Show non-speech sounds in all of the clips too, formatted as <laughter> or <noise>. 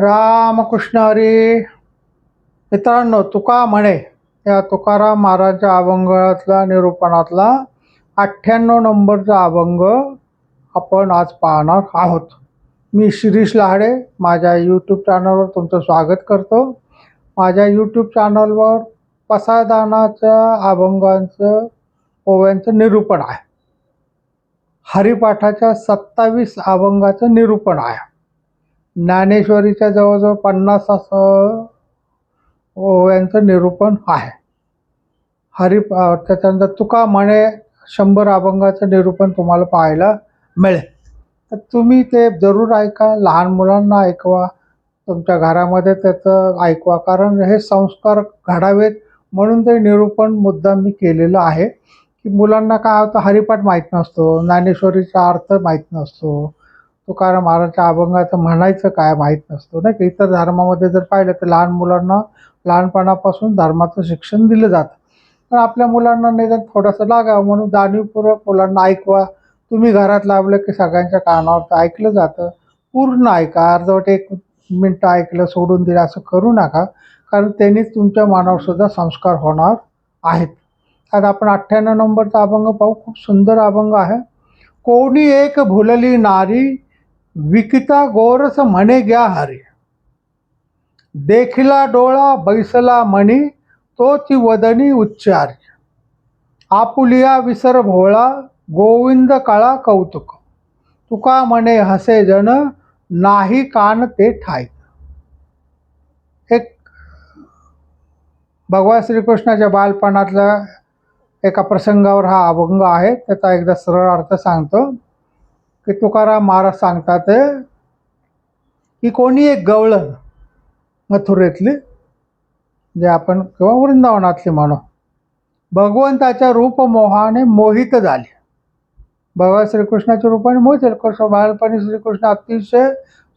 रामकृष्ण हरी. मित्रांनो तुका म्हणे या तुकाराम महाराजच्या अभंगातला निरूपणातला अठ्ठ्याण्णव नंबरचा अभंग आपण आज पाहणार आहोत. मी शिरीष लहाडे माझ्या यूट्यूब चॅनलवर तुमचं स्वागत करतो. माझ्या यूट्यूब चॅनलवर पसायदानाच्या अभंगांचं ओव्यांचं निरूपण आहे. हरिपाठाच्या सत्तावीस अभंगाचं निरूपण आहे. ज्ञानेश्वरीच्या जवळजवळ पन्नास असं हो, हो, ओव्यांचं निरूपण आहे. हरिप त्याच्यानंतर तुका म्हणे शंभर अभंगाचं निरूपण तुम्हाला पाहायला मिळेल. तर तुम्ही ते जरूर ऐका लहान मुलांना ऐकवा तुमच्या घरामध्ये त्याचं ऐकवा कारण हे संस्कार घडावेत म्हणून ते निरूपण मुद्दा मी केलेलं आहे. की मुलांना काय होतं हरिपाठ माहीत नसतो ज्ञानेश्वरीचा अर्थ माहीत नसतो तुकाराम महाराजच्या अभंगाचं म्हणायचं काय माहीत नसतो नाही का? इतर धर्मामध्ये जर पाहिलं तर लहान मुलांना लहानपणापासून धर्माचं शिक्षण दिलं जातं. पण आपल्या मुलांना निदान थोडंसं लागावं म्हणून जाणीवपूर्वक मुलांना ऐकवा. तुम्ही घरात लावलं की सगळ्यांच्या कानावर तर ऐकलं जातं. पूर्ण ऐका. अर्धवट एक मिनटं ऐकलं सोडून दिलं असं करू नका. कारण त्यांनीच तुमच्या मनावर सुद्धा संस्कार होणार आहेत. आता आपण अठ्ठ्याण्णव नंबरचा अभंग पाहू. खूप सुंदर अभंग आहे. कोणी एक भुलली नारी विकिता गोरस म्हणे घ्या हरी. देखिला डोळा बैसला मणी तो ती वदनी उच्चारी. आपुलिया विसर भोळा गोविंद काळा कौतुक. तुका म्हणे हसे जन नाही कान ते ठाई. एक भगवान श्रीकृष्णाच्या बालपणातल्या एका प्रसंगावर हा अभंग आहे त्याचा एकदा सरळ अर्थ सांगतो. की तुकाराम महाराज सांगतात की कोणी एक गवळण मथुरेतली जे आपण किंवा वृंदावनातली म्हणू भगवंताच्या रूपमोहाने मोहित झाले. भगवान श्रीकृष्णाच्या रूपाने मोहित झाले. कृष्ण बालपणी श्रीकृष्ण अतिशय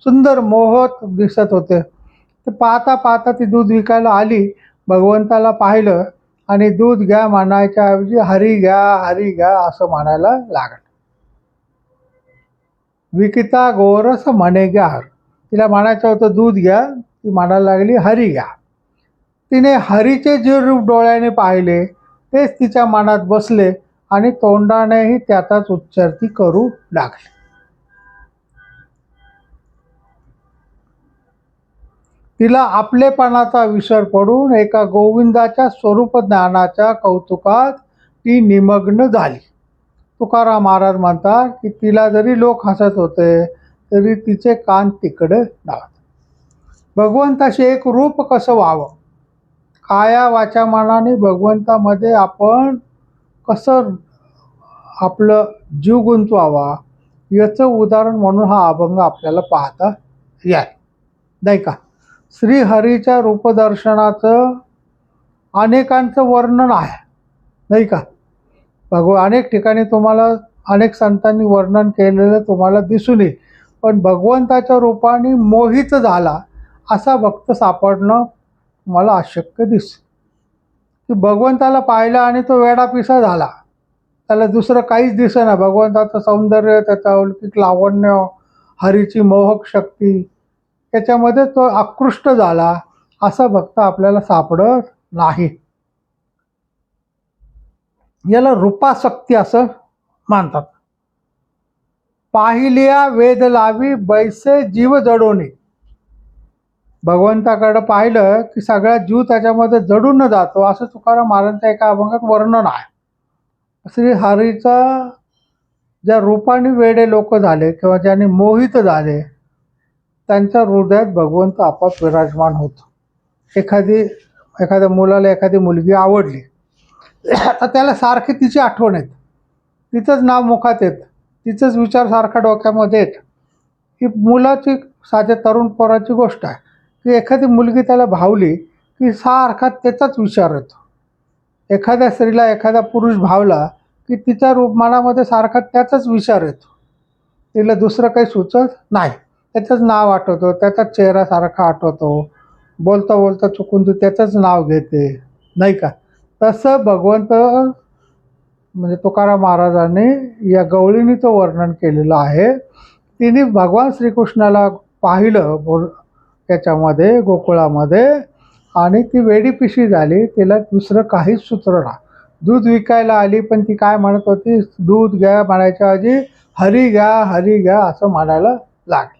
सुंदर मोहत दिसत होते. तर पाहता पाहता ती दूध विकायला आली. भगवंताला पाहिलं आणि दूध घ्या म्हणायच्या ऐवजी हरी घ्या हरी घ्या असं म्हणायला लागलं. विकिता गोरस म्हणे घ्या. तिला म्हणायचं होतं दूध घ्या. ती म्हणायला लागली हरी घ्या. तिने हरीचे जे रूप डोळ्याने पाहिले तेच तिच्या मनात बसले आणि तोंडानेही त्याचाच उच्चार ती करू लागली. तिला आपलेपणाचा विसर पडून एका गोविंदाच्या स्वरूप ज्ञानाच्या कौतुकात ती निमग्न झाली. तुकाराम महाराज म्हणतात की तिला जरी लोक हसत होते तरी तिचे कान तिकडे लावत भगवंताशी एक रूप कसं व्हावं? काया वाचा मनाने भगवंतामध्ये आपण कसं आपलं जीव गुंतवावा याचं उदाहरण म्हणून हा अभंग आपल्याला पाहता याय नाही का? श्रीहरीच्या रूपदर्शनाचं अनेकांचं वर्णन आहे. नाही का? भगव अनेक ठिकाणी तुम्हाला अनेक संतांनी वर्णन केलेलं तुम्हाला दिसून येईल पण भगवंताच्या रूपाने मोहित झाला असा भक्त सापडणं मला अशक्य दिस की भगवंताला पाहिलं आणि तो वेडापिसा झाला. त्याला दुसरं काहीच दिसेना. भगवंताचं सौंदर्य त्याचा अलौकिक लावण्य हरीची मोहक शक्ती त्याच्यामध्ये तो आकृष्ट झाला असा भक्त आपल्याला सापडत नाही. याला रूपासक्ती असं मानतात. पाहिल्या वेद लावी बैसे जीव जडवणे भगवंताकडं पाहिलं की सगळा जीव त्याच्यामध्ये जडून जातो. असं तुकाराम महाराजांच्या एका अभंगात वर्णन आहे. श्री हरीचा ज्या रूपाने वेडे लोक झाले किंवा ज्यांनी मोहित झाले त्यांच्या हृदयात भगवंत आपोआप विराजमान होतो. एखादी एखाद्या मुलाला एखादी मुलगी आवडली तर त्याला सारखी तिची आठवण येत. तिचंच नाव मुखात येत. तिचंच विचार सारखा डोक्यामध्ये येत. ही मुलाची साध्या तरुण पोराची गोष्ट आहे. की एखादी मुलगी त्याला भावली की सारखा त्याचाच विचार येतो. एखाद्या स्त्रीला एखादा पुरुष भावला की तिच्या रूप मनामध्ये सारखा त्याचाच विचार येतो. तिला दुसरं काही सुचत नाही. त्याचंच नाव आठवतो त्याचाच चेहरा सारखा आठवतो. बोलता बोलता चुकून तू त्याचंच नाव घेते. नाही का? तसं भगवंत म्हणजे तुकाराम महाराजांनी या गवळीनीचं वर्णन केलेलं आहे. तिने भगवान श्रीकृष्णाला पाहिलं बोल त्याच्यामध्ये गोकुळामध्ये आणि ती वेडी पिशी झाली. तिला दुसरं काहीच सुचलं ना दूध विकायला आली पण ती काय म्हणत होती? दूध घ्या म्हणायच्या आधी हरी घ्या हरी घ्या असं म्हणायला लागली.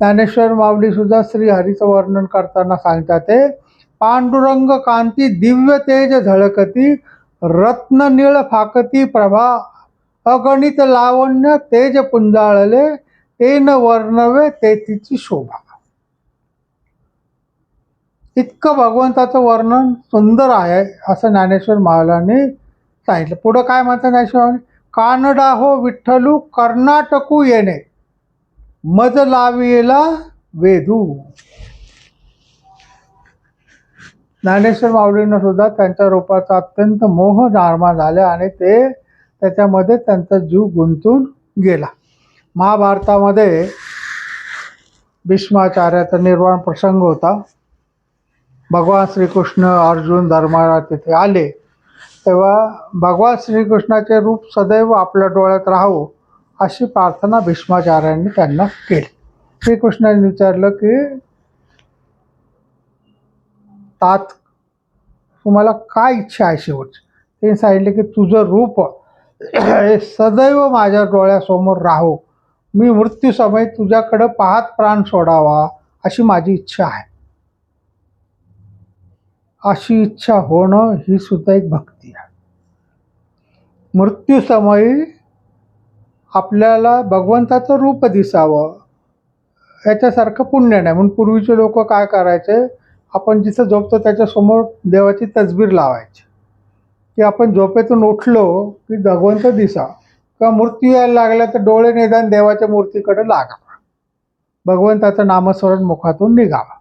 ज्ञानेश्वर माऊलीसुद्धा श्री हरीचं वर्णन करताना सांगतात ते पांडुरंग कांती दिव्य तेज झळकती रत्न निळ फाकती प्रभा अगणित लावण्य तेज पुंजाळले तेन वर्णवे ते तिची शोभा. इतकं भगवंताचं वर्णन सुंदर आहे असं ज्ञानेश्वर महाराजांनी सांगितलं. पुढं काय म्हणतात ज्ञानेश्वर कानडा हो विठ्ठलू कर्नाटकू येणे मज लाविला वेधू. ज्ञानेश्वर माऊलींना सुद्धा त्यांच्या रूपाचा अत्यंत मोह निर्माण झाला आणि ते त्याच्यामध्ये त्यांचा जीव गुंतून गेला. महाभारतामध्ये भीष्माचार्याचा निर्वाण प्रसंग होता. भगवान श्रीकृष्ण अर्जुन धर्माला तिथे आले. तेव्हा भगवान श्रीकृष्णाचे रूप सदैव आपल्या डोळ्यात राहावं अशी प्रार्थना भीष्माचार्यांनी त्यांना केली. श्रीकृष्णाने विचारलं की तात. तुम्हाला काय इच्छा आहे शेवटची? ते सांगितले की तुझं रूप हे सदैव माझ्या डोळ्यासमोर राहो. मी मृत्यूसमयी तुझ्याकडं पाहत प्राण सोडावा अशी माझी इच्छा आहे. अशी इच्छा होणं ही सुद्धा एक भक्ती आहे. मृत्यूसमयी आपल्याला भगवंताचं रूप दिसावं याच्यासारखं पुण्य नाही. म्हणून पूर्वीचे लोक काय करायचे? आपण जिथं झोपतो त्याच्यासमोर देवाची तसबीर लावायची. की आपण झोपेतून उठलो की भगवंत दिसा किंवा मूर्ती यायला लागल्या तर डोळे निदान देवाच्या मूर्तीकडे लागावा भगवंताचं नामस्मरण मुखातून निघावा.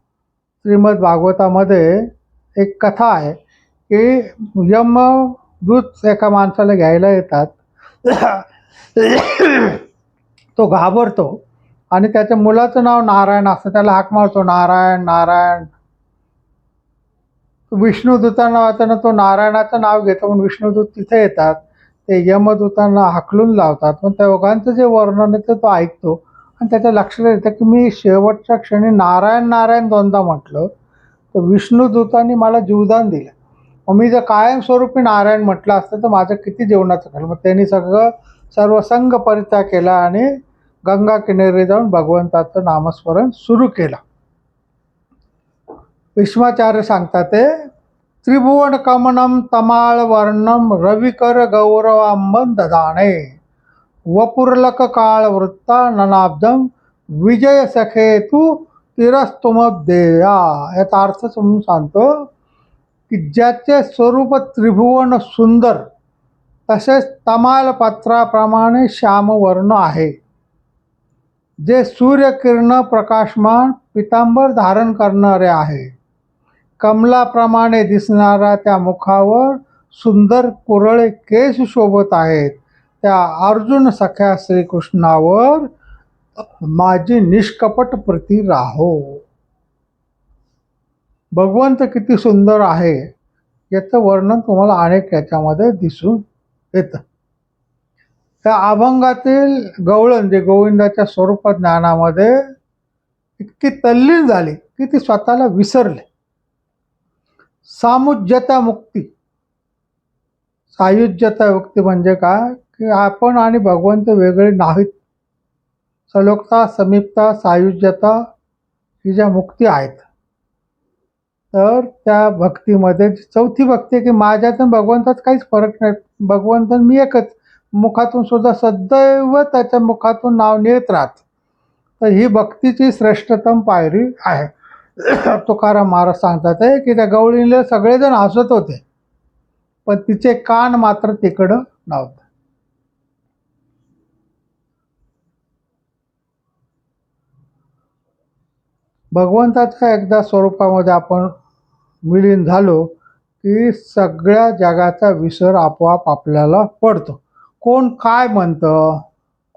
श्रीमद भागवतामध्ये एक कथा आहे की यमदूत एका माणसाला घ्यायला येतात. तो घाबरतो आणि त्याच्या मुलाचं नाव नारायण असतं. त्याला हाक मारतो नारायण नारायण. विष्णुदूतांना वाचताना तो नारायणाचं नाव घेतो म्हणून विष्णुदूत तिथे येतात. ते यमदूतांना हाकलून लावतात. पण त्या दोघांचं जे वर्णन आहे ते तो ऐकतो. आणि त्याच्या लक्षात येतं की मी शेवटच्या क्षणी नारायण नारायण दोनदा म्हटलं तर विष्णुदूतांनी मला जीवदान दिलं. मग मी जर कायमस्वरूपी नारायण म्हटलं असतं तर माझं किती जेवणाचं झालं मग त्यांनी सगळं सर्व संघ परित्याग केला आणि गंगा किनारी जाऊन भगवंताचं नामस्मरण सुरू केलं. भीष्माचार्य सांगतात ते त्रिभुवन कमनम तमाळ वर्णम रविकर गौरवांबन ददाणे वपुर्लक काळ वृत्ता ननाब्दम विजय सखे तू तिरस्तुमदेया याचा अर्थ समजून सांगतो की ज्याचे स्वरूप त्रिभुवन सुंदर तसेच तमालपत्राप्रमाणे श्यामवर्ण आहे। जे सूर्यकिरण प्रकाशमान पितांबर धारण करणारे आहे। कमलाप्रमाणे दिसणाऱ्या त्या मुखावर सुंदर कुरळे केस शोभत आहेत. त्या अर्जुन सख्या श्रीकृष्णावर माझी निष्कपट प्रती राहो. भगवंत किती सुंदर आहे याचं वर्णन तुम्हाला अनेक याच्यामध्ये दिसून येतं. त्या अभंगातील गवळण जे गोविंदाच्या स्वरूप ज्ञानामध्ये इतकी तल्लीन झाली की ती स्वतःला विसरले. सामुज्यता मुक्ती सायुज्यता मुक्ती म्हणजे काय? की आपण आणि भगवंत वेगळे नाहीत. सलोकता समीपता सायुज्यता ही ज्या मुक्ती आहेत. तर त्या भक्तीमध्ये चौथी भक्ती आहे की माझ्यात आणि काहीच फरक नाही. भगवंत मी एकच. मुखातून सुद्धा सदैव त्याच्या मुखातून नाव नेत राहत. तर ही भक्तीची श्रेष्ठतम पायरी आहे. तुकाराम महाराज सांगतात आहे की त्या गवळीला सगळेजण हसत होते पण तिचे कान मात्र तिकडं नव्हतं. भगवंताच्या एकदा स्वरूपामध्ये आपण विलीन झालो की सगळ्या जगाचा विसर आपोआप आपल्याला पडतो. कोण काय म्हणतं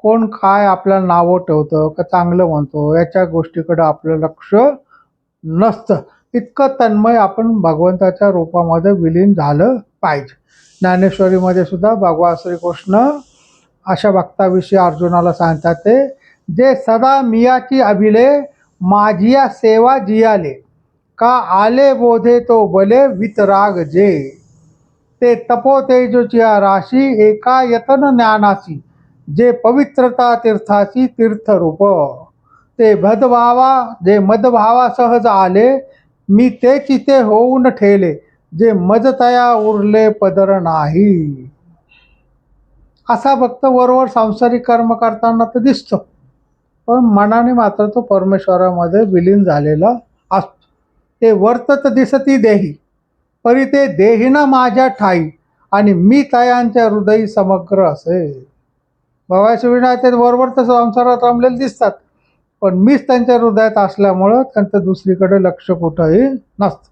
कोण काय आपल्याला नावं ठेवतं का चांगलं म्हणतो याच्या गोष्टीकडं आपलं लक्ष नसतं. इतकं तन्मय आपण भगवंताच्या रूपामध्ये विलीन झालं पाहिजे. ज्ञानेश्वरीमध्ये सुद्धा भगवान श्रीकृष्ण अशा भक्ताविषयी अर्जुनाला सांगतात ते जे सदा मियाची अभिले माझिया सेवा जियाले. का आले बोधे तो बले वितराग जे. ते तपो तेजोचिया राशी एका यतन ज्ञानाची जे पवित्रता तीर्थाची तीर्थरूप. ते भदभावा जे मदभावा सहज आले मी ते चिते होऊन ठेले जे मजतया उरले पदर नाही. असा भक्त वरवर सांसारिक कर्म करताना तर दिसतो. पण मनाने मात्र तो परमेश्वरामध्ये विलीन झालेला असतो. ते वर्तत दिसती देही परी ते देहीना माझ्या ठाई आणि मी तयांच्या हृदयी समग्र असे. भवायचे विना ते वरवर तर संसारात रमलेले दिसतात. पण मीच त्यांच्या हृदयात असल्यामुळं त्यांचं दुसरीकडे लक्ष कुठंही नसतं.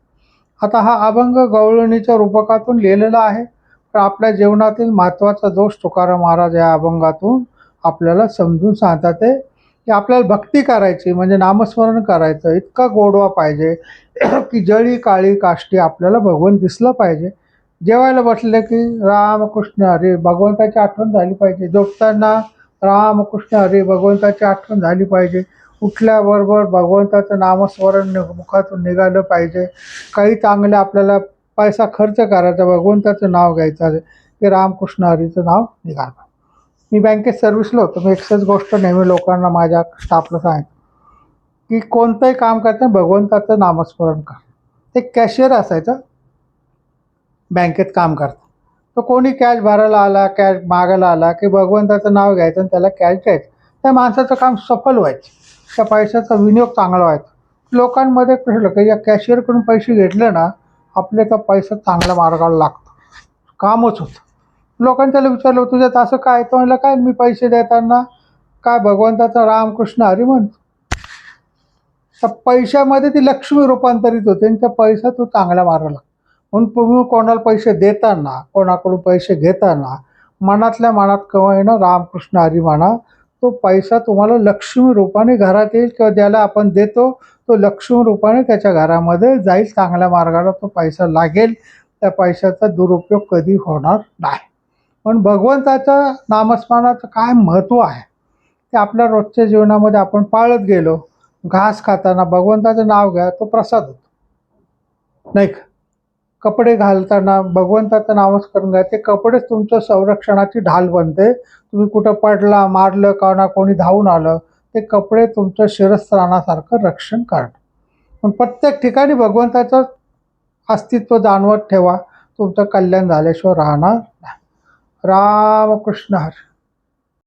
आता हा अभंग गवळणीच्या रूपकातून लिहिलेला आहे. तर आपल्या जीवनातील महत्त्वाचा दोष तुकाराम महाराज या अभंगातून आपल्याला समजून सांगतात ते की आपल्याला भक्ती करायची म्हणजे नामस्मरण करायचं इतका गोडवा पाहिजे <clears throat> की जळी काळी काष्टी आपल्याला भगवंत दिसलं पाहिजे. जेवायला बसले की रामकृष्ण हरे भगवंताची आठवण झाली पाहिजे. झोपताना रामकृष्ण हरी भगवंताची आठवण झाली पाहिजे. उठल्याबरोबर भगवंताचं नामस्मरण नि- मुखातून निघालं पाहिजे. काही चांगलं आपल्याला पैसा खर्च करायचा भगवंताचं नाव घ्यायचं आहे. की रामकृष्ण हरीचं नाव निघालं. मी बँकेत सर्व्हिसला होतो. मी एकच गोष्ट नेहमी लोकांना माझ्या स्टाफला सांगितलं की कोणतंही काम करताना भगवंताचं नामस्मरण कर. ते कॅशियर असायचं. बँकेत काम करतं. तर कोणी कॅश भरायला आला कॅश मागायला आला की भगवंताचं नाव घ्यायचं आणि त्याला कॅश द्यायचं. त्या माणसाचं काम सफल व्हायचं. त्या पैशाचा विनियोग चांगला व्हायचा. लोकांमध्ये कसं की या कॅशियरकडून पैसे घेतले ना आपले तर पैसा चांगल्या मार्गाला लागतो. कामच होतं. लोकांनी त्याला विचारलं तुझ्यात असं काय? तो म्हणलं काय मी पैसे देताना काय भगवंताचा रामकृष्ण हरी म्हणतो. तर पैशामध्ये ती लक्ष्मी रूपांतरित होते आणि त्या पैसा तो चांगल्या मार्गाला म्हणून तुम्ही कोणाला पैसे देताना कोणाकडून पैसे घेताना मनातल्या मनात केव्हा ना रामकृष्ण हरी म्हणा तो पैसा तुम्हाला लक्ष्मी रूपाने घरात येईल किंवा ज्याला आपण देतो तो लक्ष्मी रूपाने त्याच्या घरामध्ये जाईल चांगल्या मार्गाला तो पैसा लागेल. त्या पैशाचा दुरुपयोग कधी होणार नाही. पण भगवंताच्या नामस्मरणाचं काय महत्त्व आहे? ते आपल्या रोजच्या जीवनामध्ये आपण पाळत गेलो घास खाताना भगवंताचं नाव घ्या तो प्रसाद होतो. नाही का? कपडे घालताना भगवंताचं नामस्मरण घ्या ते कपडेच तुमचं संरक्षणाची ढाल बनते. तुम्ही कुठं पडला मारलं का कोणी धावून आलं ते कपडे तुमचं शिरस्त्राणासारखं रक्षण करतात पण प्रत्येक ठिकाणी भगवंताचं अस्तित्व जाणवत ठेवा. तुमचं कल्याण झाल्याशिवाय राहणार नाही. रामकृष्ण हरी.